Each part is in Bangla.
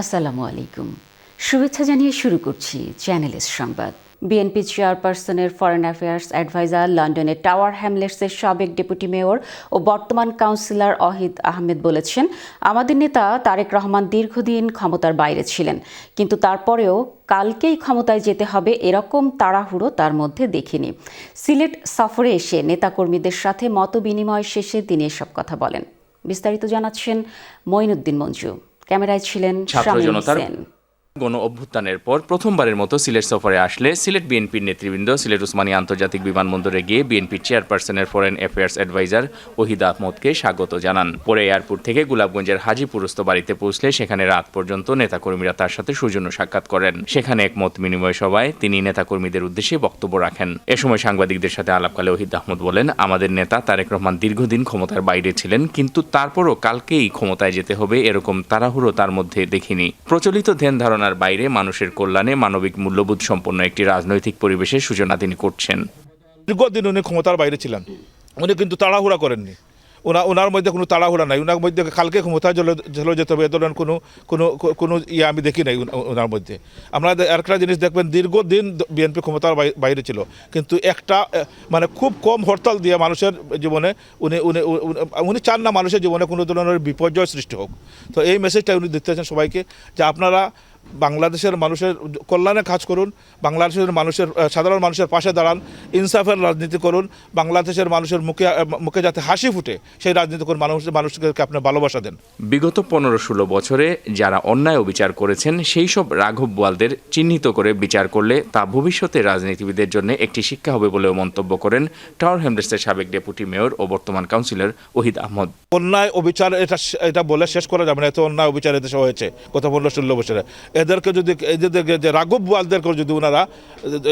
আসসালামু আলাইকুম। শুভেচ্ছা জানিয়ে শুরু করছি চ্যানেলের সংবাদ। বিএনপি চেয়ারপারসনের ফরেন অ্যাফেয়ার্স অ্যাডভাইজার লন্ডনের টাওয়ার হ্যামলেটসের সাবেক ডেপুটি মেয়র ও বর্তমান কাউন্সিলর অহিদ আহমেদ বলেছেন, আমাদের নেতা তারেক রহমান দীর্ঘদিন ক্ষমতার বাইরে ছিলেন, কিন্তু তারপরেও কালকেই ক্ষমতায় যেতে হবে এরকম তাড়াহুড়ো তার মধ্যে দেখিনি। সিলেট সফরে এসে নেতাকর্মীদের সাথে মত বিনিময় শেষে তিনি এসব কথা বলেন। বিস্তারিত জানাচ্ছেন মঈনুদ্দিন মঞ্জু। ক্যামেরায় ছিলেন ছাত্র জনতার হোসেন গণ অভ্যুত্থানের পর প্রথমবারের মতো সিলেট সফরে আসলে সিলেট বিএনপির নেতৃবৃন্দ সিলেট উসমানী আন্তর্জাতিক বিমানবন্দরে গিয়ে বিএনপির চেয়ারপারসনের ফরেন অ্যাফেয়ার্স অ্যাডভাইজার ওহিদ আহমদকে স্বাগত জানান। পরে এয়ারপোর্ট থেকে গোলাপগঞ্জের হাজিপুরস্ত বাড়িতে পৌঁছলে সেখানে রাত পর্যন্ত নেতাকর্মীরা তার সাথে সৌজন্য সাক্ষাৎ করেন। সেখানে এক মত বিনিময় সভায় তিনি নেতাকর্মীদের উদ্দেশ্যে বক্তব্য রাখেন। এ সময় সাংবাদিকদের সাথে আলাপকালে ওহিদ আহমদ বলেন, আমাদের নেতা তারেক রহমান দীর্ঘদিন ক্ষমতার বাইরে ছিলেন, কিন্তু তারপরও কালকেই ক্ষমতায় যেতে হবে এরকম তাড়াহুড়ো তার মধ্যে দেখিনি। প্রচলিত ধ্যান ধারণার বাইরে মানুষের কল্যাণে মানবিক মূল্যবোধ সম্পন্ন একটি রাজনৈতিক পরিবেশের সূচনা তিনি করছেন। দীর্ঘদিন উনি ক্ষমতার বাইরে ছিলেন। উনি কিন্তু তাড়াহুড়া করেননি। ওনা ওনার মধ্যে কোনো তাড়াহুড়া নাই। ওনার মধ্যে কালকে ক্ষমতা চলে যেতে হবে, এ ধরনের কোনো কোনো কোনো ইয়ে আমি দেখি নাই ওনার মধ্যে। আমরা একটা জিনিস দেখবেন, দীর্ঘদিন বিএনপি ক্ষমতার বাইরে ছিল। কিন্তু একটা মানে খুব কম হরতাল দিয়ে মানুষের জীবনে উনি উনি উনি- চান না মানুষের জীবনে কোনো ধরনের বিপর্যয় সৃষ্টি হোক। তো এই মেসেজটা উনি দিতে চান সবাইকে যে আপনারা বাংলাদেশের মানুষের কল্যাণে কাজ করুন বাংলাদেশের মানুষের সাধারণ মানুষের পাশে দাঁড়ান ইনসাফের রাজনীতি করুন বাংলাদেশের মানুষের মুখে মুখে যাতে হাসি ফুটে সেই রাজনীতি করুন মানুষ মানুষকে আপনি ভালোবাসা দেন। বিগত পনেরো ষোলো বছরে যারা অন্যায় বিচার করেছেন সেই সব রাঘব বোয়ালদের চিহ্নিত করে বিচার করলে তা ভবিষ্যতে রাজনীতিবিদের জন্য একটি শিক্ষা হবে বলেও মন্তব্য করেন টাওয়ার হ্যামলেটসের সাবেক ডেপুটি মেয়র ও বর্তমান কাউন্সিলর ওহিদ আহমদ। অন্যায় অবিচার এটা এটা বলে শেষ করা যাবে না এত অন্যায় অবিচার এদেশে হয়েছে গত পনেরো ষোলো বছরে। এদেরকে যদি, এদেরকে যে রাঘব বোয়ালদেরকে যদি ওনারা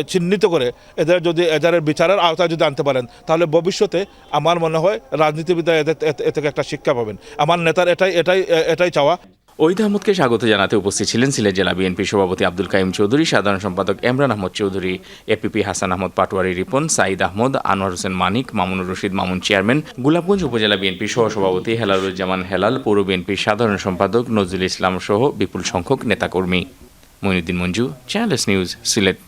চিহ্নিত করে, এদের যদি, এদের বিচারের আওতায় যদি আনতে পারেন, তাহলে ভবিষ্যতে আমার মনে হয় রাজনীতিবিদরা এদের, এ- থেকে একটা শিক্ষা পাবেন। আমার নেতার এটাই এটাই এটাই চাওয়া। ওহিদ আহমদকে স্বাগত জানাতে উপস্থিত ছিলেন সিলেট জেলা বিএনপি সভাপতি আব্দুল কাইম চৌধুরী, সাধারণ সম্পাদক এমরান আহমদ চৌধুরী, এপিপি হাসান আহমদ পাটোয়ারি রিপন, সাঈদ আহমদ, আনোয়ার হোসেন মানিক, মামুনুর রশিদ মামুন চেয়ারম্যান গুলাবগঞ্জ উপজেলা বিএনপি সহসভাপতি হেলালুজ্জামান হেলাল পৌর বিএনপির সাধারণ সম্পাদক নজরুল ইসলাম সহ বিপুল সংখ্যক নেতাকর্মী। Moinuddin Manju channel S news, Sylhet.